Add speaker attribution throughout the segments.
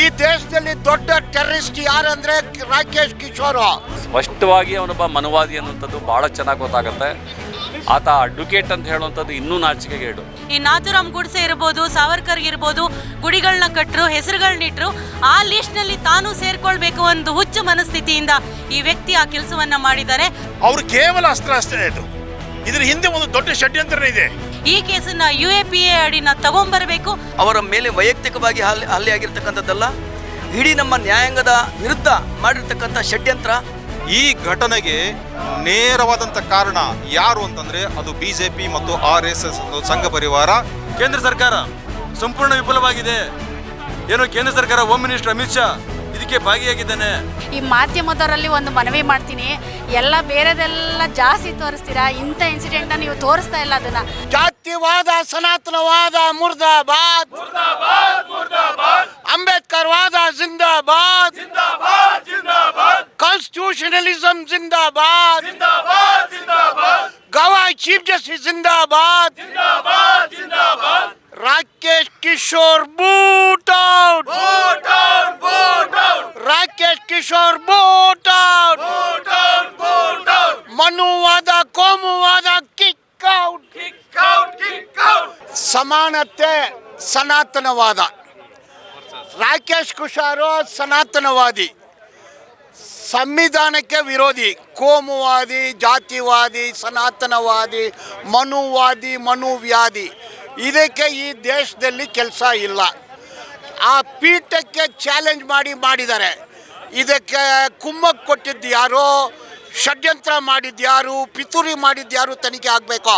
Speaker 1: ಈ ದೇಶದಲ್ಲಿ ದೊಡ್ಡ ಟೆರರಿಸ್ಟ್ ಯಾರಂದ್ರೆ ರಾಕೇಶ್ ಕಿಶೋರ್.
Speaker 2: ಸ್ಪಷ್ಟವಾಗಿ ಅವನೊಬ್ಬ ಮನವಾದಿ ಅನ್ನುವಂಥದ್ದು ಬಹಳ ಚೆನ್ನಾಗಿ ಗೊತ್ತಾಗುತ್ತೆ. ಆತ ಅಡ್ವೊಕೇಟ್ ಅಂತ ಹೇಳುವಂಥದ್ದು ಇನ್ನೂ ನಾಚಿಕೆಗೇಡು
Speaker 3: ಈ ನಾಥುರಾಮ್ ಗುಡ್ಸೆ ಇರ್ಬೋದು ಸಾವರ್ಕರ್ ಇರ್ಬೋದು ಗುಡಿಗಳನ್ನ ಕಟ್ಟರು ಹೆಸರುಗಳನ್ನಿಟ್ರು ಆ ಲಿಸ್ಟ್ನಲ್ಲಿ ತಾನು ಸೇರ್ಕೊಳ್ಬೇಕು ಒಂದು ಹುಚ್ಚು ಮನಸ್ಥಿತಿಯಿಂದ ಈ ವ್ಯಕ್ತಿ ಆ ಕೆಲಸವನ್ನ ಮಾಡಿದ್ದಾರೆ.
Speaker 4: ಅವರು ಕೇವಲ ಅಸ್ತ್ರ ಅಷ್ಟೇ ಇದು. ಇದ್ರ ಹಿಂದೆ ಒಂದು ದೊಡ್ಡ ಷಡ್ಯಂತ್ರ ಇದೆ.
Speaker 3: ಈ ಕೇಸನ್ನ ಯು ಎ ಪಿ ಎ ಅಡಿನ ತಗೊಂಡ್ಬರಬೇಕು
Speaker 5: ಅವರ ಮೇಲೆ ವೈಯಕ್ತಿಕವಾಗಿ ಹಲ್ಲೆ ಹಲ್ಲೆ ಆಗಿರ್ತಕ್ಕಂಥದ್ದಲ್ಲ ಇಡೀ ನಮ್ಮ ನ್ಯಾಯಾಂಗದ ವಿರುದ್ಧ ಮಾಡಿರ್ತಕ್ಕಂಥ ಷಡ್ಯಂತ್ರ.
Speaker 6: ಈ ಘಟನೆಗೆ ನೇರವಾದಂಥ ಕಾರಣ ಯಾರು ಅಂತಂದ್ರೆ ಅದು ಬಿಜೆಪಿ ಮತ್ತು ಆರ್ ಎಸ್ ಎಸ್ ಸಂಘ ಪರಿವಾರ.
Speaker 7: ಕೇಂದ್ರ ಸರ್ಕಾರ ಸಂಪೂರ್ಣ ವಿಫಲವಾಗಿದೆ. ಏನು ಕೇಂದ್ರ ಸರ್ಕಾರ ಹೋಮ್ ಮಿನಿಸ್ಟರ್ ಅಮಿತ್ ಶಾ ಇದಕ್ಕೆ ಭಾಗಿಯಾಗಿದ್ದಾನೆ.
Speaker 8: ಈ ಮಾಧ್ಯಮದವರಲ್ಲಿ ಒಂದು ಮನವಿ ಮಾಡ್ತೀನಿ. ಎಲ್ಲ ಬೇರೆದೆಲ್ಲ ಜಾಸ್ತಿ ತೋರಿಸ್ತೀರಾ? ಇಂಥ ಇನ್ಸಿಡೆಂಟ್ನ ನೀವು ತೋರಿಸ್ತಾ ಇಲ್ಲ ಅದನ್ನ.
Speaker 1: ಜಾತಿವಾದ ಸನಾತನವಾದ ಮುರ್ದಾಬಾದ್. ಅಂಬೇಡ್ಕರ್ ವಾದ ಜಿಂದಾಬಾದ್. ಕಾನ್ಸ್ಟಿಟ್ಯೂಷನಲಿಸಂ ಜಿಂದಾಬಾದ್. ಗವಾ ಚೀಫ್ ಜಸ್ಟಿಸ್ ಜಿಂದಾಬಾದ್. Rakesh Kishore boot out. Rakesh Kishore boot out ಮನುವಾದ ಕೋಮುವಾದ ಕಿಕ್ ಔಟ್ ಸಮಾನತೆ ಸನಾತನವಾದ. ರಾಕೇಶ್ ಕುಶಾರು ಸನಾತನವಾದಿ. ಸಂವಿಧಾನಕ್ಕೆ ವಿರೋಧಿ, ಕೋಮುವಾದಿ, ಜಾತಿವಾದಿ, ಸನಾತನವಾದಿ, ಮನುವಾದಿ ಮನುವ್ಯಾಧಿ ಇದಕ್ಕೆ ಈ ದೇಶದಲ್ಲಿ ಕೆಲಸ ಇಲ್ಲ. ಆ ಪೀಠಕ್ಕೆ ಚಾಲೆಂಜ್ ಮಾಡಿ ಮಾಡಿದ್ದಾರೆ. ಇದಕ್ಕೆ ಕುಮ್ಮಕ್ ಕೊಟ್ಟಿದ್ದು ಯಾರೋ? ಷಡ್ಯಂತ್ರ ಮಾಡಿದ್ಯಾರು ಪಿತೂರಿ ಮಾಡಿದ್ಯಾರು ತನಿಖೆ ಆಗಬೇಕು?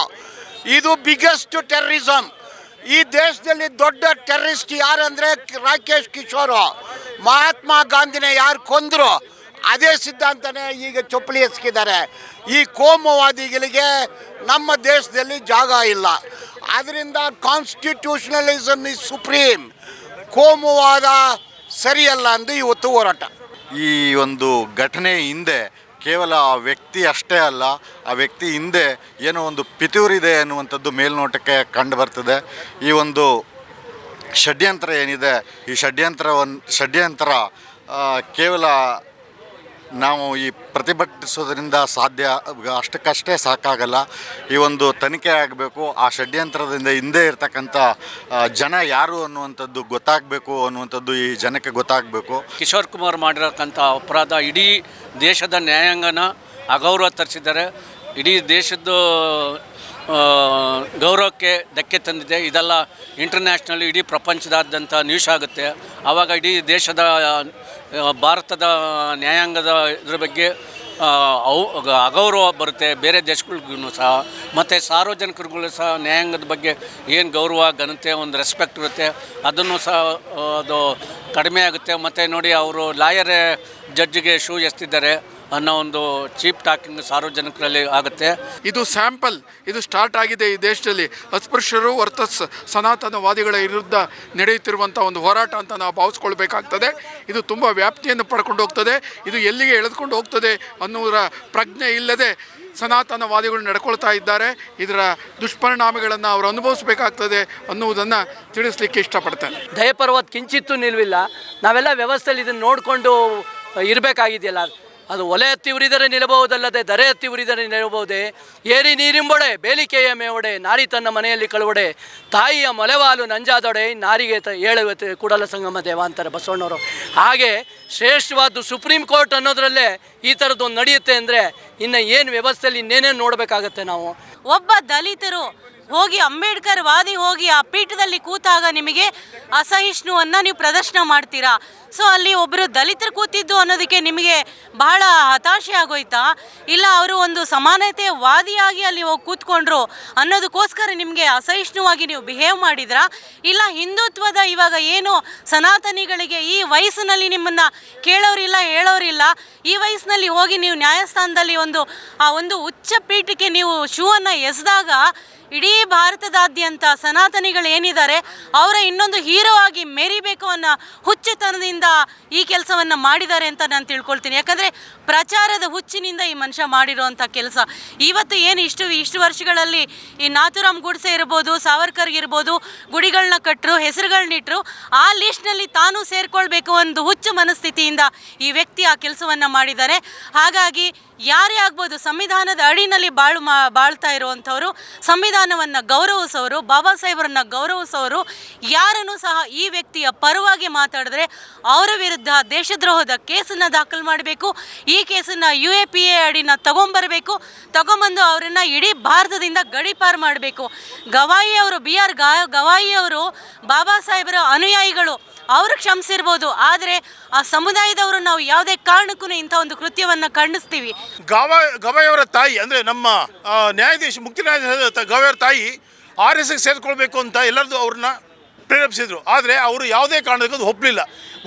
Speaker 1: ಇದು ಬಿಗ್ಗೆಸ್ಟ್ ಟೆರರಿಸಮ್ ಈ ದೇಶದಲ್ಲಿ ದೊಡ್ಡ ಟೆರರಿಸ್ಟ್ ಯಾರಂದ್ರೆ ರಾಕೇಶ್ ಕಿಶೋರ್. ಮಹಾತ್ಮ ಗಾಂಧಿನ ಯಾರು ಕೊಂದರು, ಅದೇ ಸಿದ್ಧಾಂತನೇ ಈಗ ಚೊಪ್ಪಲಿ ಎಸ್ಕಿದ್ದಾರೆ ಈ ಕೋಮುವಾದಿಗಳಿಗೆ ನಮ್ಮ ದೇಶದಲ್ಲಿ ಜಾಗ ಇಲ್ಲ. ಅದರಿಂದ ಕಾನ್ಸ್ಟಿಟ್ಯೂಷನಲಿಸಮ್ ಇಸ್ ಸುಪ್ರೀಂ ಕೋಮುವಾದ ಸರಿಯಲ್ಲ ಅಂದು ಇವತ್ತು ಹೋರಾಟ.
Speaker 9: ಈ ಒಂದು ಘಟನೆ ಹಿಂದೆ ಕೇವಲ ಆ ವ್ಯಕ್ತಿ ಅಷ್ಟೇ ಅಲ್ಲ, ಆ ವ್ಯಕ್ತಿ ಹಿಂದೆ ಏನೋ ಒಂದು ಪಿತೂರಿದೆ ಅನ್ನುವಂಥದ್ದು ಮೇಲ್ನೋಟಕ್ಕೆ ಕಂಡು ಬರ್ತದೆ. ಈ ಒಂದು ಷಡ್ಯಂತ್ರ ಏನಿದೆ, ಈ ಷಡ್ಯಂತ್ರವನ್ನು ಷಡ್ಯಂತ್ರ ಕೇವಲ ನಾವು ಈ ಪ್ರತಿಭಟಿಸೋದ್ರಿಂದ ಸಾಧ್ಯ ಅಷ್ಟಕ್ಕಷ್ಟೇ ಸಾಕಾಗಲ್ಲ. ಈ ಒಂದು ತನಿಖೆ ಆಗಬೇಕು, ಆ ಷಡ್ಯಂತ್ರದಿಂದ ಹಿಂದೆ ಇರ್ತಕ್ಕಂಥ ಜನ ಯಾರು ಅನ್ನುವಂಥದ್ದು ಗೊತ್ತಾಗಬೇಕು, ಅನ್ನುವಂಥದ್ದು ಈ ಜನಕ್ಕೆ ಗೊತ್ತಾಗಬೇಕು.
Speaker 2: ಕಿಶೋರ್ ಕುಮಾರ್ ಮಾಡಿರತಕ್ಕಂಥ ಅಪರಾಧ ಇಡೀ ದೇಶದ ನ್ಯಾಯಾಂಗನ ಅಗೌರವ ತರಿಸಿದ್ದಾರೆ. ಇಡೀ ದೇಶದ್ದು ಗೌರವಕ್ಕೆ ಧಕ್ಕೆ ತಂದಿದೆ. ಇದೆಲ್ಲ ಇಂಟರ್ನ್ಯಾಷನಲ್ ಇಡೀ ಪ್ರಪಂಚದಾದ್ಯಂತ ನ್ಯೂಸ್ ಆಗುತ್ತೆ. ಆವಾಗ ಇಡೀ ದೇಶದ ಭಾರತದ ನ್ಯಾಯಾಂಗದ ಇದ್ರ ಬಗ್ಗೆ ಅವು ಅಗೌರವ ಬರುತ್ತೆ. ಬೇರೆ ದೇಶಗಳಿಗೂ ಸಹ. ಮತ್ತು ಸಾರ್ವಜನಿಕರಿಗೂ ಸಹ ನ್ಯಾಯಾಂಗದ ಬಗ್ಗೆ ಏನು ಗೌರವ, ಘನತೆ, ಒಂದು ರೆಸ್ಪೆಕ್ಟ್ ಇರುತ್ತೆ. ಅದನ್ನು ಸಹ ಅದು ಕಡಿಮೆ ಆಗುತ್ತೆ. ಮತ್ತು ನೋಡಿ, ಅವರು ಲಾಯರೇ, ಜಡ್ಜಿಗೆ ಶೂ ಎಸ್ತಿದ್ದಾರೆ. ಅನ್ನೋ ಒಂದು ಚೀಪ್ ಟಾಕಿಂಗ್ ಸಾರ್ವಜನಿಕರಲ್ಲಿ ಆಗುತ್ತೆ.
Speaker 10: ಇದು ಸ್ಯಾಂಪಲ್ ಇದು ಸ್ಟಾರ್ಟ್ ಆಗಿದೆ ಈ ದೇಶದಲ್ಲಿ. ಅಸ್ಪೃಶ್ಯರು ವರ್ತಸ್ ಸನಾತನವಾದಿಗಳ ವಿರುದ್ಧ ನಡೆಯುತ್ತಿರುವಂಥ ಒಂದು ಹೋರಾಟ ಅಂತ ನಾವು ಭಾವಿಸ್ಕೊಳ್ಬೇಕಾಗ್ತದೆ. ಇದು ತುಂಬ ವ್ಯಾಪ್ತಿಯನ್ನು ಪಡ್ಕೊಂಡು ಹೋಗ್ತದೆ. ಇದು ಎಲ್ಲಿಗೆ ಎಳೆದುಕೊಂಡು ಹೋಗ್ತದೆ ಅನ್ನೋದರ ಪ್ರಜ್ಞೆ ಇಲ್ಲದೆ ಸನಾತನವಾದಿಗಳು ನಡ್ಕೊಳ್ತಾ ಇದ್ದಾರೆ. ಇದರ ದುಷ್ಪರಿಣಾಮಗಳನ್ನು ಅವರು ಅನುಭವಿಸಬೇಕಾಗ್ತದೆ ಅನ್ನುವುದನ್ನು ತಿಳಿಸ್ಲಿಕ್ಕೆ ಇಷ್ಟಪಡ್ತೇನೆ.
Speaker 5: ದಯಪರ್ವತ್ ಕಿಂಚಿತ್ತೂ ನಿಲ್ವಿಲ್ಲ. ನಾವೆಲ್ಲ ವ್ಯವಸ್ಥೆಯಲ್ಲಿ ಇದನ್ನು ನೋಡಿಕೊಂಡು ಇರಬೇಕಾಗಿದೆಯಲ್ಲ. ಅದು ಒಲೆ ಹತ್ತಿ ಉರಿದರೆ ನಿಲ್ಲಬಹುದಲ್ಲದೆ ದರೆ ಹತ್ತಿ ಉರಿದರೆ ನಿಲ್ಲಬಹುದೇ? ಏರಿ ನೀರಿಂಬೊಡೆ, ಬೇಲಿಕೆಯ ಮೇವಡೆ, ನಾರಿ ತನ್ನ ಮನೆಯಲ್ಲಿ ಕಳುವಡೆ, ತಾಯಿಯ ಮೊಲೆವಾಲು ನಂಜಾದೊಡೆ, ನಾರಿಗೆ ತ ಕೂಡಲ ಸಂಗಮ ದೇವ ಅಂತಾರೆ ಬಸವಣ್ಣವರು. ಹಾಗೆ ಶ್ರೇಷ್ಠವಾದ್ದು ಸುಪ್ರೀಂ ಕೋರ್ಟ್ ಅನ್ನೋದ್ರಲ್ಲೇ ಈ ಥರದ್ದೊಂದು ನಡೆಯುತ್ತೆ ಅಂದರೆ ಇನ್ನು ಏನು ವ್ಯವಸ್ಥೆಯಲ್ಲಿ ಇನ್ನೇನೇನು ನೋಡಬೇಕಾಗತ್ತೆ ನಾವು?
Speaker 3: ಒಬ್ಬ ದಲಿತರು ಹೋಗಿ ಅಂಬೇಡ್ಕರ್ ವಾದಿ ಹೋಗಿ ಆ ಪೀಠದಲ್ಲಿ ಕೂತಾಗ ನಿಮಗೆ ಅಸಹಿಷ್ಣುವನ್ನ ನೀವು ಪ್ರದರ್ಶನ ಮಾಡ್ತೀರಾ? ಸೊ ಅಲ್ಲಿ ಒಬ್ಬರು ದಲಿತರು ಕೂತಿದ್ದು ಅನ್ನೋದಕ್ಕೆ ನಿಮಗೆ ಬಹಳ ಹತಾಶೆ ಆಗೋಯ್ತಾ? ಇಲ್ಲ ಅವರು ಒಂದು ಸಮಾನತೆ ವಾದಿಯಾಗಿ ಅಲ್ಲಿ ಹೋಗಿ ಕೂತ್ಕೊಂಡ್ರು ಅನ್ನೋದಕ್ಕೋಸ್ಕರ ನಿಮಗೆ ಅಸಹಿಷ್ಣುವಾಗಿ ನೀವು ಬಿಹೇವ್ ಮಾಡಿದ್ರಾ? ಇಲ್ಲ ಹಿಂದುತ್ವದ ಇವಾಗ ಏನು ಸನಾತನಿಗಳಿಗೆ ಈ ವಯಸ್ಸಿನಲ್ಲಿ ನಿಮ್ಮನ್ನ ಕೇಳೋರಿಲ್ಲ, ಹೇಳೋರಿಲ್ಲ? ಈ ವಯಸ್ಸಿನಲ್ಲಿ ಹೋಗಿ ನೀವು ನ್ಯಾಯಸ್ಥಾನದಲ್ಲಿ ಒಂದು, ಆ ಒಂದು ಉಚ್ಚ ಪೀಠಕ್ಕೆ ನೀವು ಶೂವನ್ನು ಎಸೆದಾಗ ಇಡೀ ಭಾರತದಾದ್ಯಂತ ಸನಾತನಿಗಳು ಏನಿದ್ದಾರೆ ಅವರ ಇನ್ನೊಂದು ಹೀರೋ ಆಗಿ ಮೆರಿಬೇಕು ಅನ್ನೋ ಹುಚ್ಚುತನದಿಂದ ಈ ಕೆಲಸವನ್ನು ಮಾಡಿದ್ದಾರೆ ಅಂತ ನಾನು ತಿಳ್ಕೊಳ್ತೀನಿ. ಯಾಕಂದರೆ ಪ್ರಚಾರದ ಹುಚ್ಚಿನಿಂದ ಈ ಮನುಷ್ಯ ಮಾಡಿರುವಂಥ ಕೆಲಸ. ಇವತ್ತು ಏನು ಇಷ್ಟು ಇಷ್ಟು ವರ್ಷಗಳಲ್ಲಿ ಈ ನಾಥುರಾಮ್ ಗುಡ್ಸೆ ಇರ್ಬೋದು, ಸಾವರ್ಕರ್ ಇರ್ಬೋದು ಗುಡಿಗಳನ್ನ ಕಟ್ಟರು ಹೆಸರುಗಳನ್ನಿಟ್ಟರು ಆ ಲಿಸ್ಟ್ನಲ್ಲಿ ತಾನು ಸೇರಿಕೊಳ್ಬೇಕು ಒಂದು ಹುಚ್ಚು ಮನಸ್ಥಿತಿಯಿಂದ ಈ ವ್ಯಕ್ತಿ ಆ ಕೆಲಸವನ್ನು ಮಾಡಿದ್ದಾರೆ. ಹಾಗಾಗಿ ಯಾರೇ ಆಗ್ಬೋದು, ಸಂವಿಧಾನದ ಅಡಿನಲ್ಲಿ ಬಾಳು ಮಾ, ಬಾಳ್ತಾ ಇರುವಂಥವರು, ಸಂವಿಧಾನವನ್ನು ಗೌರವಿಸೋರು, ಬಾಬಾ ಸಾಹೇಬರನ್ನ ಗೌರವಿಸೋರು, ಯಾರನ್ನು ಸಹ ಈ ವ್ಯಕ್ತಿಯ ಪರವಾಗಿ ಮಾತಾಡಿದ್ರೆ ಅವರ ವಿರುದ್ಧ ದೇಶದ್ರೋಹದ ಕೇಸನ್ನು ದಾಖಲು ಮಾಡಬೇಕು. ಈ ಕೇಸನ್ನು ಯು ಎ ಪಿ ಎ ಅಡಿನ ತಗೊಂಬರಬೇಕು. ತಗೊಂಬಂದು ಅವರನ್ನು ಇಡೀ ಭಾರತದಿಂದ ಗಡಿಪಾರು ಮಾಡಬೇಕು. ಗವಾಯಿ ಅವರು ಬಿ ಆರ್ ಗಾ, ಗವಾಯಿ ಅವರು, ಬಾಬಾ ಸಾಹೇಬರ ಅನುಯಾಯಿಗಳು, ಅವರು ಕ್ಷಮಿಸಿರ್ಬೋದು. ಆದರೆ ಆ ಸಮುದಾಯದವರು ನಾವು ಯಾವುದೇ ಕಾರಣಕ್ಕೂ ಇಂಥ ಒಂದು ಕೃತ್ಯವನ್ನು ಖಂಡಿಸ್ತೀವಿ.
Speaker 4: ಗವ, ಗವಾಯವರ ತಾಯಿ, ಅಂದರೆ ನಮ್ಮ ನ್ಯಾಯಾಧೀಶ, ಮುಖ್ಯ ನ್ಯಾಯಾಧೀಶ ಗವಾಯವರ ತಾಯಿ ಆರ್ ಎಸ್ ಸೇರಿಕೊಳ್ಬೇಕು ಅಂತ ಎಲ್ಲರದು ಅವ್ರನ್ನ ಪ್ರೇರೇಪಿಸಿದರು. ಆದರೆ ಅವರು ಯಾವುದೇ ಕಾರಣಕ್ಕೆ ಅದು ಒಪ್ಪಲಿಲ್ಲ.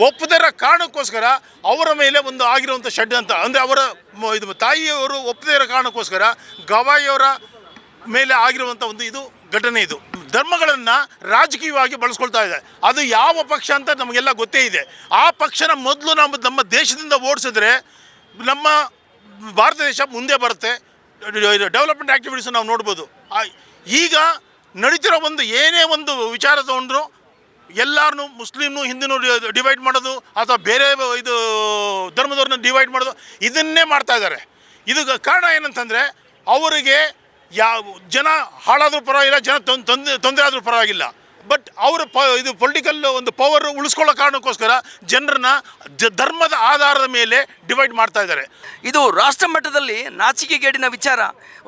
Speaker 4: ಒಪ್ಪದರ ಕಾರಣಕ್ಕೋಸ್ಕರ ಅವರ ಮೇಲೆ ಒಂದು ಆಗಿರುವಂಥ ಅಂತ, ಅಂದರೆ ಅವರ ಇದು ತಾಯಿಯವರು ಒಪ್ಪದೇ ಇರೋ ಕಾರಣಕ್ಕೋಸ್ಕರ ಗವಾಯಿಯವರ ಮೇಲೆ ಆಗಿರುವಂಥ ಒಂದು ಇದು ಘಟನೆ ಇದು. ಧರ್ಮಗಳನ್ನು ರಾಜಕೀಯವಾಗಿ ಬಳಸ್ಕೊಳ್ತಾ ಇದೆ. ಅದು ಯಾವ ಪಕ್ಷ ಅಂತ ನಮಗೆಲ್ಲ ಗೊತ್ತೇ ಇದೆ. ಆ ಪಕ್ಷನ ಮೊದಲು ನಮ್ಮ ನಮ್ಮ ದೇಶದಿಂದ ಓಡಿಸಿದ್ರೆ ನಮ್ಮ ಭಾರತ ದೇಶ ಮುಂದೆ ಬರುತ್ತೆ. ಡೆವಲಪ್ಮೆಂಟ್ ಆ್ಯಕ್ಟಿವಿಟೀಸ್ ನಾವು ನೋಡ್ಬೋದು. ಈಗ ನಡೀತಿರೋ ಒಂದು ಏನೇ ಒಂದು ವಿಚಾರ ತಗೊಂಡ್ರು ಎಲ್ಲರನ್ನು ಮುಸ್ಲಿಮ್ನು ಹಿಂದೂ ಡಿವೈಡ್ ಮಾಡೋದು, ಅಥವಾ ಬೇರೆ ಇದು ಧರ್ಮದವ್ರನ್ನ ಡಿವೈಡ್ ಮಾಡೋದು, ಇದನ್ನೇ ಮಾಡ್ತಾ ಇದ್ದಾರೆ. ಇದು ಕಾರಣ ಏನಂತಂದರೆ, ಅವರಿಗೆ ಯಾವ ಜನ ಹಾಳಾದರೂ ಪರವಾಗಿಲ್ಲ, ಜನ ತೊಂದರೆ ಆದರೂ ಪರವಾಗಿಲ್ಲ. ಬಟ್ ಅವರು ಪ ಇದು ಪೊಲಿಟಿಕಲ್ ಒಂದು ಪವರ್ ಉಳಿಸ್ಕೊಳ್ಳೋ ಕಾರಣಕ್ಕೋಸ್ಕರ ಜನರನ್ನ ಧರ್ಮದ ಆಧಾರದ ಮೇಲೆ ಡಿವೈಡ್ ಮಾಡ್ತಾ ಇದ್ದಾರೆ.
Speaker 11: ಇದು ರಾಷ್ಟ್ರ ಮಟ್ಟದಲ್ಲಿ ನಾಚಿಕೆಗೇಡಿನ ವಿಚಾರ.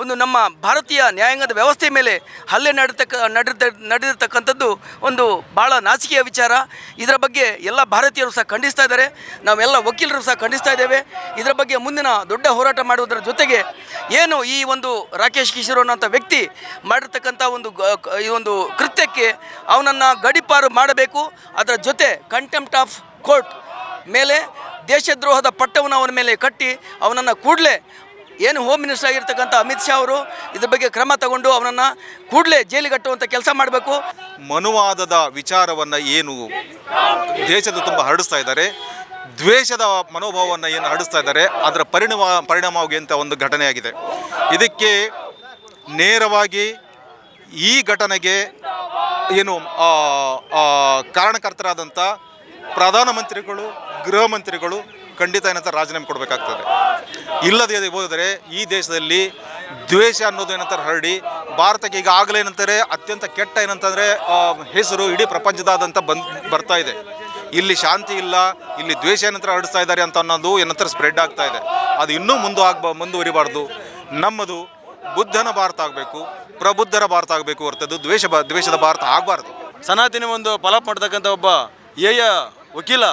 Speaker 11: ಒಂದು ನಮ್ಮ ಭಾರತೀಯ ನ್ಯಾಯಾಂಗದ ವ್ಯವಸ್ಥೆ ಮೇಲೆ ಹಲ್ಲೆ ನಡೆತಕ್ಕ, ನಡೆದ, ನಡೆದಿರ್ತಕ್ಕಂಥದ್ದು ಒಂದು ಭಾಳ ನಾಚಿಕೆಯ ವಿಚಾರ. ಇದರ ಬಗ್ಗೆ ಎಲ್ಲ ಭಾರತೀಯರು ಸಹ ಖಂಡಿಸ್ತಾ ಇದ್ದಾರೆ. ನಾವೆಲ್ಲ ವಕೀಲರು ಸಹ ಖಂಡಿಸ್ತಾ ಇದ್ದೇವೆ. ಇದರ ಬಗ್ಗೆ ಮುಂದಿನ ದೊಡ್ಡ ಹೋರಾಟ ಮಾಡುವುದರ ಜೊತೆಗೆ ಏನು ಈ ಒಂದು ರಾಕೇಶ್ ಕಿಶೋರ್ ಅನ್ನೋಂಥ ವ್ಯಕ್ತಿ ಮಾಡಿರ್ತಕ್ಕಂಥ ಒಂದು ಈ ಒಂದು ಕೃತ್ಯಕ್ಕೆ ಅವನನ್ನು ಗಡಿಪಾರು ಮಾಡಬೇಕು. ಅದರ ಜೊತೆ ಕಂಟೆಂಪ್ಟ್ ಆಫ್ ಕೋರ್ಟ್ ಮೇಲೆ, ದೇಶದ್ರೋಹದ ಪಟ್ಟವನ್ನು ಅವನ ಮೇಲೆ ಕಟ್ಟಿ, ಅವನನ್ನು ಕೂಡಲೇ ಏನು ಹೋಮ್ ಮಿನಿಸ್ಟರ್ ಆಗಿರ್ತಕ್ಕಂಥ ಅಮಿತ್ ಶಾ ಅವರು ಇದ್ರ ಬಗ್ಗೆ ಕ್ರಮ ತಗೊಂಡು ಅವನನ್ನು ಕೂಡಲೇ ಜೈಲಿಗಟ್ಟುವಂಥ ಕೆಲಸ ಮಾಡಬೇಕು.
Speaker 6: ಮನುವಾದದ ವಿಚಾರವನ್ನು ಏನು ದೇಶದ ತುಂಬ ಹರಡಿಸ್ತಾ ಇದ್ದಾರೆ. ದ್ವೇಷದ ಮನೋಭಾವವನ್ನು ಏನು ಹರಡಿಸ್ತಾ ಇದ್ದಾರೆ, ಅದರ ಪರಿಣಾಮ, ಪರಿಣಾಮವಾಗಿ ಒಂದು ಘಟನೆಯಾಗಿದೆ. ಇದಕ್ಕೆ ನೇರವಾಗಿ ಈ ಘಟನೆಗೆ ಏನು ಕಾರಣಕರ್ತರಾದಂಥ ಪ್ರಧಾನಮಂತ್ರಿಗಳು, ಗೃಹ ಮಂತ್ರಿಗಳು ಖಂಡಿತ ಏನಂತ ರಾಜೀನಾಮೆ ಕೊಡಬೇಕಾಗ್ತದೆ. ಇಲ್ಲದೆ ಹೋದರೆ ಈ ದೇಶದಲ್ಲಿ ದ್ವೇಷ ಅನ್ನೋದು ಏನಂತಾರೆ ಹರಡಿ, ಭಾರತಕ್ಕೆ ಈಗಾಗಲೇ ಏನಂತಾರೆ, ಅತ್ಯಂತ ಕೆಟ್ಟ ಏನಂತಂದರೆ ಹೆಸರು ಇಡೀ ಪ್ರಪಂಚದಾದಂತ ಬಂದ್, ಬರ್ತಾ ಇದೆ. ಇಲ್ಲಿ ಶಾಂತಿ ಇಲ್ಲ, ಇಲ್ಲಿ ದ್ವೇಷ ಏನಂತರ ಹರಡಿಸ್ತಾ ಇದ್ದಾರೆ ಅಂತ ಅನ್ನೋದು ಏನಂತರ ಸ್ಪ್ರೆಡ್ ಆಗ್ತಾ ಇದೆ. ಅದು ಇನ್ನೂ ಮುಂದೆ ಆಗ್ಬ, ಮುಂದುವರಿಬಾರ್ದು. ನಮ್ಮದು ಬುದ್ಧನ ಭಾರತ ಆಗಬೇಕು. ಪ್ರಬುದ್ಧರ ಭಾರತ ಆಗಬೇಕು ಹೊರತದ್ದು, ದ್ವೇಷ ದ್ವೇಷದ ಭಾರತ ಆಗಬಾರ್ದು.
Speaker 7: ಸನಾತನ ಒಂದು ಫಲಾಪ್ ಮಾಡ್ತಕ್ಕಂಥ ಒಬ್ಬ ಏಯ ವಕೀಲ,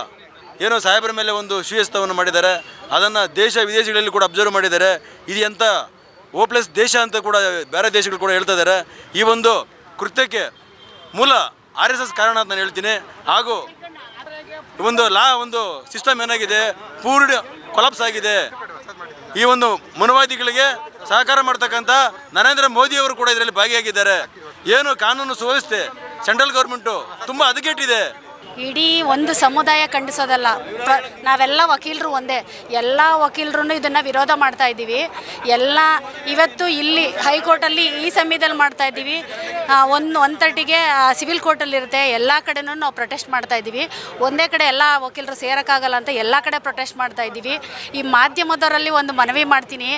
Speaker 7: ಏನೋ ಸಾಹೇಬರ ಮೇಲೆ ಒಂದು ಶ್ರೀಯಸ್ತವನ್ನು ಮಾಡಿದ್ದಾರೆ. ಅದನ್ನು ದೇಶ, ವಿದೇಶಗಳಲ್ಲಿ ಕೂಡ ಅಬ್ಸರ್ವ್ ಮಾಡಿದ್ದಾರೆ. ಇದು ಎಂಥ ಓಪ್ಲೆಸ್ ದೇಶ ಅಂತ ಕೂಡ ಬೇರೆ ದೇಶಗಳು ಕೂಡ ಹೇಳ್ತಾ ಇದ್ದಾರೆ. ಈ ಒಂದು ಕೃತ್ಯಕ್ಕೆ ಮೂಲ ಆರ್ ಎಸ್ ಎಸ್ ಕಾರಣ ಅಂತ ನಾನು ಹೇಳ್ತೀನಿ. ಹಾಗೂ ಒಂದು ಲಾ, ಒಂದು ಸಿಸ್ಟಮ್ ಏನಾಗಿದೆ, ಪೂರ್ಣ ಕೊಲಾಪ್ಸ್ ಆಗಿದೆ. ಈ ಒಂದು ಮನುವಾದಿಗಳಿಗೆ ಸಹಕಾರ ಮಾಡ್ತಕ್ಕಂಥ ನರೇಂದ್ರ ಮೋದಿ ಅವರು ಕೂಡ ಇದರಲ್ಲಿ ಭಾಗಿಯಾಗಿದ್ದಾರೆ. ಏನು ಕಾನೂನು ಸುವ್ಯವಸ್ಥೆ, ಸೆಂಟ್ರಲ್ ಗೌರ್ಮೆಂಟು ತುಂಬ ಹದಗೆಟ್ಟಿದೆ.
Speaker 8: ಇಡೀ ಒಂದು ಸಮುದಾಯ ಖಂಡಿಸೋದಲ್ಲ. ನಾವೆಲ್ಲ ವಕೀಲರು ಒಂದೇ. ಎಲ್ಲ ವಕೀಲರು ಇದನ್ನು ವಿರೋಧ ಮಾಡ್ತಾ ಇದ್ದೀವಿ. ಎಲ್ಲ ಇವತ್ತು ಇಲ್ಲಿ ಹೈಕೋರ್ಟಲ್ಲಿ ಈ ಸಮಯದಲ್ಲಿ ಮಾಡ್ತಾ ಇದ್ದೀವಿ. ಒಂದು ಒನ್ ತರ್ಟಿಗೆ ಸಿವಿಲ್ ಕೋರ್ಟಲ್ಲಿರುತ್ತೆ ಎಲ್ಲ ಕಡೆನೂ ನಾವು ಪ್ರೊಟೆಸ್ಟ್ ಮಾಡ್ತಾ ಇದ್ದೀವಿ. ಒಂದೇ ಕಡೆ ಎಲ್ಲ ವಕೀಲರು ಸೇರೋಕ್ಕಾಗಲ್ಲ ಅಂತ ಎಲ್ಲ ಕಡೆ ಪ್ರೊಟೆಸ್ಟ್ ಮಾಡ್ತಾ ಇದ್ದೀವಿ. ಈ ಮಾಧ್ಯಮದವರಲ್ಲಿ ಒಂದು ಮನವಿ ಮಾಡ್ತೀನಿ.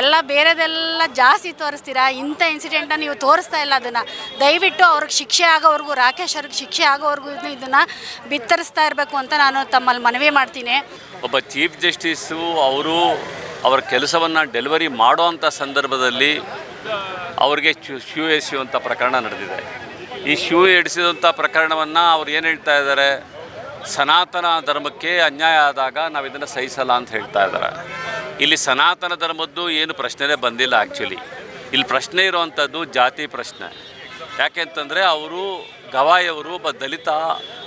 Speaker 8: ಎಲ್ಲ ಬೇರೆದೆಲ್ಲ ಜಾಸ್ತಿ ತೋರಿಸ್ತೀರಾ? ಇಂಥ ಇನ್ಸಿಡೆಂಟನ್ನು ನೀವು ತೋರಿಸ್ತಾ ಇಲ್ಲ ಅದನ್ನು. ದಯವಿಟ್ಟು ಅವ್ರಿಗೆ ಶಿಕ್ಷೆ ಆಗೋವರೆಗೂ, ರಾಕೇಶ್ ಅವ್ರಿಗೆ ಶಿಕ್ಷೆ ಆಗೋವರೆಗೂ ಇದನ್ನು ಬಿತ್ತರಿಸ್ತಾ ಇರಬೇಕು ಅಂತ ನಾನು ತಮ್ಮಲ್ಲಿ ಮನವಿ ಮಾಡ್ತೀನಿ.
Speaker 12: ಒಬ್ಬ ಚೀಫ್ ಜಸ್ಟಿಸು ಅವರು ಅವರ ಕೆಲಸವನ್ನು ಡೆಲಿವರಿ ಮಾಡೋ ಅಂಥ ಸಂದರ್ಭದಲ್ಲಿ ಅವರಿಗೆ ಶೂ ಶೂ ಎಸೆಯುವಂಥ ಪ್ರಕರಣ ನಡೆದಿದೆ. ಈ ಶೂ ಎಡಿಸಿದಂಥ ಪ್ರಕರಣವನ್ನು ಅವ್ರು ಏನು ಹೇಳ್ತಾ ಇದ್ದಾರೆ? ಸನಾತನ ಧರ್ಮಕ್ಕೆ ಅನ್ಯಾಯ ಆದಾಗ ನಾವು ಇದನ್ನು ಸಹಿಸಲ್ಲ ಅಂತ ಹೇಳ್ತಾ ಇದ್ದಾರೆ. ಇಲ್ಲಿ ಸನಾತನ ಧರ್ಮದ್ದು ಏನು ಪ್ರಶ್ನೆನೇ ಬಂದಿಲ್ಲ ಆ್ಯಕ್ಚುಲಿ ಇಲ್ಲಿ ಪ್ರಶ್ನೆ ಇರುವಂಥದ್ದು ಜಾತಿ ಪ್ರಶ್ನೆ. ಯಾಕೆಂತಂದರೆ ಅವರು ಗವಾಯಿಯವರು ಒಬ್ಬ ದಲಿತ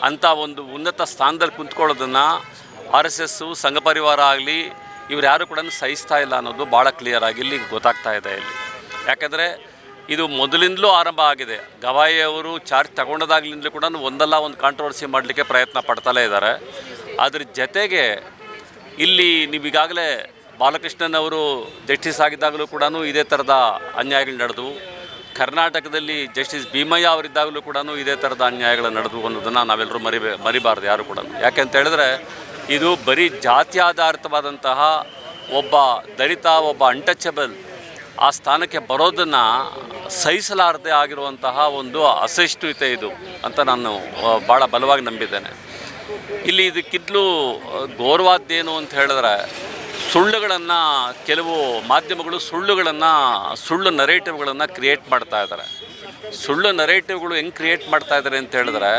Speaker 12: ಅಂಥ ಒಂದು ಉನ್ನತ ಸ್ಥಾನದಲ್ಲಿ ಕುಂತ್ಕೊಳ್ಳೋದನ್ನು ಆರ್ ಎಸ್ ಎಸ್ಸು ಸಂಘ ಪರಿವಾರ ಆಗಲಿ ಇವ್ರು ಯಾರು ಕೂಡ ಸಹಿಸ್ತಾ ಇಲ್ಲ ಅನ್ನೋದು ಭಾಳ ಕ್ಲಿಯರ್ ಆಗಿ ಇಲ್ಲಿ ಗೊತ್ತಾಗ್ತಾ ಇದೆ ಇಲ್ಲಿ. ಯಾಕೆಂದರೆ ಇದು ಮೊದಲಿಂದಲೂ ಆರಂಭ ಆಗಿದೆ. ಗವಾಯಿಯವರು ಚಾರ್ಜ್ ತಗೊಂಡದಾಗ್ಲಿಂದಲೂ ಕೂಡ ಒಂದಲ್ಲ, ಒಂದು ಕಾಂಟ್ರವರ್ಸಿ ಮಾಡಲಿಕ್ಕೆ ಪ್ರಯತ್ನ ಪಡ್ತಲೇ ಇದ್ದಾರೆ. ಅದ್ರ ಜೊತೆಗೆ ಇಲ್ಲಿ ನೀವೀಗಾಗಲೇ ಬಾಲಕೃಷ್ಣನ್ ಅವರು ಜಸ್ಟಿಸ್ ಆಗಿದ್ದಾಗಲೂ ಕೂಡ ಇದೇ ಥರದ ಅನ್ಯಾಯಗಳು ನಡೆದವು. ಕರ್ನಾಟಕದಲ್ಲಿ ಜಸ್ಟಿಸ್ ಭೀಮಯ್ಯ ಅವರಿದ್ದಾಗಲೂ ಕೂಡ ಇದೇ ಥರದ ಅನ್ಯಾಯಗಳು ನಡೆದು ಅನ್ನೋದನ್ನು ನಾವೆಲ್ಲರೂ ಮರಿಬೇ, ಮರಿಬಾರ್ದು ಯಾರು ಕೂಡ ಯಾಕೆಂತ ಹೇಳಿದ್ರೆ, ಇದು ಬರೀ ಜಾತಿ ಆಧಾರಿತವಾದಂತಹ ಒಬ್ಬ ದಲಿತ, ಒಬ್ಬ ಅನ್ಟಚಬಲ್ ಆ ಸ್ಥಾನಕ್ಕೆ ಬರೋದನ್ನು ಸಹಿಸಲಾರದೆ ಆಗಿರುವಂತಹ ಒಂದು ಅಸಹಿಷ್ಣುತೆ ಇದು ಅಂತ ನಾನು ಭಾಳ ಬಲವಾಗಿ ನಂಬಿದ್ದೇನೆ. ಇಲ್ಲಿ ಇದಕ್ಕಿದ್ಲು ಗೌರವಾದ್ದೇನು ಅಂತ ಹೇಳಿದ್ರೆ ಸುಳ್ಳುಗಳನ್ನು ಕೆಲವು ಮಾಧ್ಯಮಗಳು ಸುಳ್ಳುಗಳನ್ನು, ಸುಳ್ಳು ನರೇಟಿವ್ಗಳನ್ನು ಕ್ರಿಯೇಟ್ ಮಾಡ್ತಾ ಇದ್ದಾರೆ. ಸುಳ್ಳು ನರೇಟಿವ್ಗಳು ಹೆಂಗೆ ಕ್ರಿಯೇಟ್ ಮಾಡ್ತಾ ಇದ್ದಾರೆ ಅಂತ ಹೇಳಿದ್ರೆ,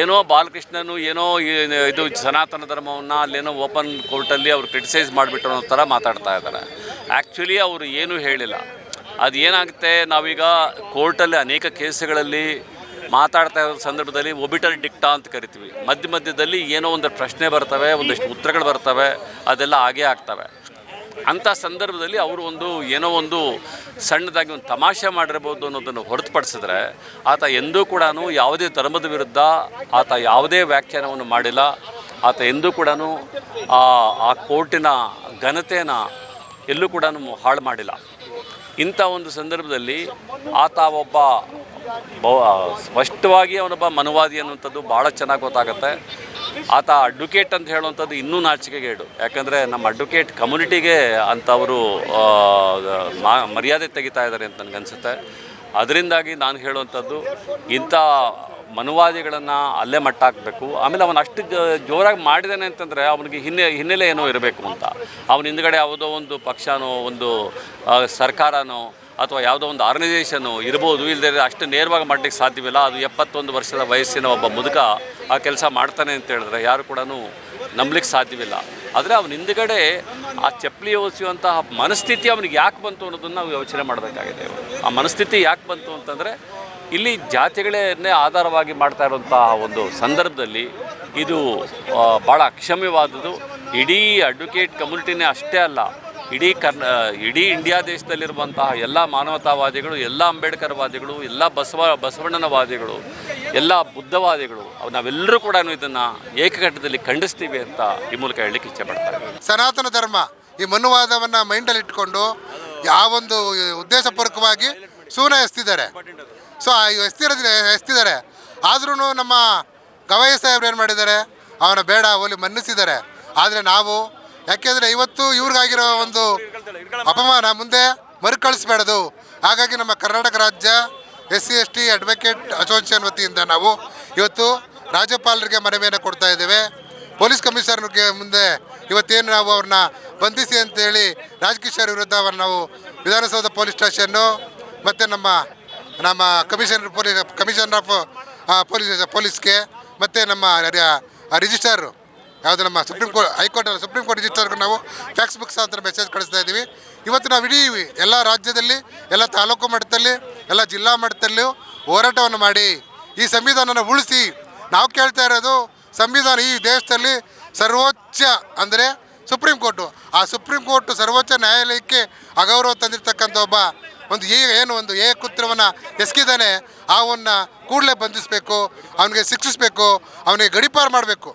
Speaker 12: ಏನೋ ಬಾಲಕೃಷ್ಣನು ಏನೋ ಇದು ಸನಾತನ ಧರ್ಮವನ್ನು ಅಲ್ಲೇನೋ ಓಪನ್ ಕೋರ್ಟಲ್ಲಿ ಅವ್ರು ಕ್ರಿಟಿಸೈಸ್ ಮಾಡಿಬಿಟ್ಟು ಅನ್ನೋ ಥರ ಮಾತಾಡ್ತಾ ಇದ್ದಾರೆ. ಆ್ಯಕ್ಚುಲಿ ಅವರು ಏನೂ ಹೇಳಿಲ್ಲ. ಅದು ಏನಾಗುತ್ತೆ ನಾವೀಗ ಕೋರ್ಟಲ್ಲಿ ಅನೇಕ ಕೇಸುಗಳಲ್ಲಿ ಮಾತಾಡ್ತಾ ಇರೋ ಸಂದರ್ಭದಲ್ಲಿ ಒಬಿಟಲ್ ಡಿಕ್ಟಾ ಅಂತ ಕರಿತೀವಿ. ಮಧ್ಯ ಮಧ್ಯದಲ್ಲಿ ಏನೋ ಒಂದು ಪ್ರಶ್ನೆ ಬರ್ತವೆ, ಒಂದಷ್ಟು ಉತ್ತರಗಳು ಬರ್ತವೆ, ಅದೆಲ್ಲ ಹಾಗೇ ಆಗ್ತವೆ. ಅಂಥ ಸಂದರ್ಭದಲ್ಲಿ ಅವರು ಒಂದು ಏನೋ ಒಂದು ಸಣ್ಣದಾಗಿ ಒಂದು ತಮಾಷೆ ಮಾಡಿರ್ಬೋದು ಅನ್ನೋದನ್ನು ಹೊರತುಪಡಿಸಿದ್ರೆ ಆತ ಎಂದೂ ಕೂಡ ಯಾವುದೇ ಧರ್ಮದ ವಿರುದ್ಧ ಆತ ಯಾವುದೇ ವ್ಯಾಖ್ಯಾನವನ್ನು ಮಾಡಿಲ್ಲ. ಆತ ಎಂದೂ ಕೂಡ ಆ ಕೋರ್ಟಿನ ಘನತೆನ ಎಲ್ಲೂ ಕೂಡ ಹಾಳು ಮಾಡಿಲ್ಲ. ಇಂಥ ಒಂದು ಸಂದರ್ಭದಲ್ಲಿ ಆತ ಒಬ್ಬ ಬಹು ಸ್ಪಷ್ಟವಾಗಿ ಅವನೊಬ್ಬ ಮನುವಾದಿ ಅನ್ನುವಂಥದ್ದು ಭಾಳ ಚೆನ್ನಾಗಿ ಗೊತ್ತಾಗುತ್ತೆ. ಆತ ಅಡ್ವೊಕೇಟ್ ಅಂತ ಹೇಳುವಂಥದ್ದು ಇನ್ನೂ ನಾಚಿಕೆಗೇಡು. ಯಾಕಂದರೆ ನಮ್ಮ ಅಡ್ವೊಕೇಟ್ ಕಮ್ಯುನಿಟಿಗೆ ಅಂಥವರು ಮರ್ಯಾದೆ ತೆಗಿತಾ ಇದ್ದಾರೆ ಅಂತ ನನಗನ್ಸುತ್ತೆ ಅದರಿಂದಾಗಿ ನಾನು ಹೇಳುವಂಥದ್ದು, ಇಂಥ ಮನುವಾದಿಗಳನ್ನು ಅಲ್ಲೇ ಮಟ್ಟ ಹಾಕಬೇಕು ಆಮೇಲೆ ಅವನು ಅಷ್ಟು ಜೋರಾಗಿ ಮಾಡಿದ್ದಾನೆ ಅಂತಂದರೆ ಅವನಿಗೆ ಹಿನ್ನೆ, ಹಿನ್ನೆಲೆ ಏನೋ ಇರಬೇಕು ಅಂತ. ಅವನ ಹಿಂದ್ಗಡೆ ಯಾವುದೋ ಒಂದು ಪಕ್ಷನೋ, ಒಂದು ಸರ್ಕಾರನೋ ಅಥವಾ ಯಾವುದೋ ಒಂದು ಆರ್ಗನೈಸೇಷನ್ ಇರ್ಬೋದು ಇಲ್ಲದೆ ಅಷ್ಟು ನೇರವಾಗಿ ಮಾಡಲಿಕ್ಕೆ ಸಾಧ್ಯವಿಲ್ಲ. ಅದು ಎಪ್ಪತ್ತೊಂದು ವರ್ಷದ ವಯಸ್ಸಿನ ಒಬ್ಬ ಮುದುಕ ಆ ಕೆಲಸ ಮಾಡ್ತಾನೆ ಅಂತ ಹೇಳಿದ್ರೆ ಯಾರು ಕೂಡ ನಂಬಲಿಕ್ಕೆ ಸಾಧ್ಯವಿಲ್ಲ. ಆದರೆ ಅವನ ಹಿಂದುಗಡೆ ಆ ಚಪ್ಪಲಿ ಓದಿಸುವಂತಹ ಮನಸ್ಥಿತಿ ಅವನಿಗೆ ಯಾಕೆ ಬಂತು ಅನ್ನೋದನ್ನು ನಾವು ಯೋಚನೆ ಮಾಡಬೇಕಾಗಿದೆ. ಆ ಮನಸ್ಥಿತಿ ಯಾಕೆ ಬಂತು ಅಂತಂದರೆ, ಇಲ್ಲಿ ಜಾತಿಗಳನ್ನೇ ಆಧಾರವಾಗಿ ಮಾಡ್ತಾ ಇರುವಂತಹ ಒಂದು ಸಂದರ್ಭದಲ್ಲಿ ಇದು ಭಾಳ ಅಕ್ಷಮ್ಯವಾದದ್ದು. ಇಡೀ ಅಡ್ವೊಕೇಟ್ ಕಮ್ಯುನಿಟಿನೇ ಅಷ್ಟೇ ಅಲ್ಲ ಇಡೀ ಕರ್ನ, ಇಡೀ ಇಂಡಿಯಾ ದೇಶದಲ್ಲಿರುವಂತಹ ಎಲ್ಲ ಮಾನವತಾವಾದಿಗಳು, ಎಲ್ಲ ಅಂಬೇಡ್ಕರ್ವಾದಿಗಳು, ಎಲ್ಲ ಬಸವ, ಬಸವಣ್ಣನವಾದಿಗಳು, ಎಲ್ಲ ಬುದ್ಧವಾದಿಗಳು ನಾವೆಲ್ಲರೂ ಕೂಡ ಇದನ್ನು ಏಕಘಟ್ಟದಲ್ಲಿ ಖಂಡಿಸ್ತೀವಿ ಅಂತ ಈ ಮೂಲಕ ಹೇಳಲಿಕ್ಕೆ ಇಚ್ಛೆ ಪಡ್ತಾರೆ
Speaker 13: ಸನಾತನ ಧರ್ಮ ಈ ಮನುವಾದವನ್ನು ಮೈಂಡಲ್ಲಿ ಇಟ್ಕೊಂಡು ಯಾವೊಂದು ಉದ್ದೇಶಪೂರ್ವಕವಾಗಿ ಸೂನ ಎಸ್ತಿದ್ದಾರೆ. ಸೊ ಆ ಎಸ್ತಿರೋದ್ರೆ ಎಸ್ತಿದ್ದಾರೆ. ಆದ್ರೂ ನಮ್ಮ ಗವಾಯಿ ಸಾಹೇಬ್ರು ಏನು ಮಾಡಿದ್ದಾರೆ? ಅವನ ಬೇಡ ಹೋಲಿ ಮನ್ನಿಸಿದ್ದಾರೆ. ಆದರೆ ನಾವು ಯಾಕೆಂದರೆ ಇವತ್ತು ಇವ್ರಿಗಾಗಿರೋ ಒಂದು ಅಪಮಾನ ಮುಂದೆ ಮರುಕಳಿಸ್ಬೇಡದು. ಹಾಗಾಗಿ ನಮ್ಮ ಕರ್ನಾಟಕ ರಾಜ್ಯ S C, S T advocate association ವತಿಯಿಂದ ನಾವು ಇವತ್ತು ರಾಜ್ಯಪಾಲರಿಗೆ ಮನವಿಯನ್ನು ಕೊಡ್ತಾ ಇದ್ದೇವೆ. ಪೊಲೀಸ್ ಕಮಿಷನರ್ಗೆ ಮುಂದೆ ಇವತ್ತೇನು ನಾವು ಅವ್ರನ್ನ ಬಂಧಿಸಿ ಅಂತೇಳಿ ರಾಜಕಿಶೋರ್ ವಿರುದ್ಧ ಅವ್ರನ್ನ ನಾವು ವಿಧಾನಸೌಧ ಪೊಲೀಸ್ ಸ್ಟೇಷನ್ನು ಮತ್ತು ನಮ್ಮ ನಮ್ಮ commissioner police, commissioner of police, ಪೊಲೀಸ್ಗೆ ಮತ್ತು ನಮ್ಮ ರಿಜಿಸ್ಟರ್ ಯಾವುದು ನಮ್ಮ supreme court, high court supreme court ರಿಜಿಸ್ಟರ್ಗೆ ನಾವು ಫ್ಯಾಕ್ಸ್ ಬುಕ್ಸ್ ಅಂತ ಮೆಸೇಜ್ ಕಳಿಸ್ತಾ ಇದ್ದೀವಿ. ಇವತ್ತು ನಾವು ಇಡೀ ಎಲ್ಲ ರಾಜ್ಯದಲ್ಲಿ, ಎಲ್ಲ ತಾಲೂಕು ಮಟ್ಟದಲ್ಲಿ, ಎಲ್ಲ ಜಿಲ್ಲಾ ಮಟ್ಟದಲ್ಲೂ ಹೋರಾಟವನ್ನು ಮಾಡಿ, ಈ ಸಂವಿಧಾನನ ಉಳಿಸಿ. ನಾವು ಕೇಳ್ತಾ ಇರೋದು ಸಂವಿಧಾನ ಈ ದೇಶದಲ್ಲಿ ಸರ್ವೋಚ್ಚ ಅಂದರೆ ಸುಪ್ರೀಂ ಕೋರ್ಟು. ಆ ಸುಪ್ರೀಂ ಕೋರ್ಟ್ ಸರ್ವೋಚ್ಚ ನ್ಯಾಯಾಲಯಕ್ಕೆ ಅಗೌರವ ತಂದಿರತಕ್ಕಂಥ ಒಬ್ಬ ಒಂದು ಏ, ಏನು ಒಂದು ಏಕುತ್ರವನ್ನು ಎಸಗಿದ್ದಾನೆ ಅವನ್ನ ಕೂಡಲೇ ಬಂಧಿಸಬೇಕು, ಅವನಿಗೆ ಶಿಕ್ಷಿಸಬೇಕು, ಅವನಿಗೆ ಗಡಿಪಾರು ಮಾಡಬೇಕು.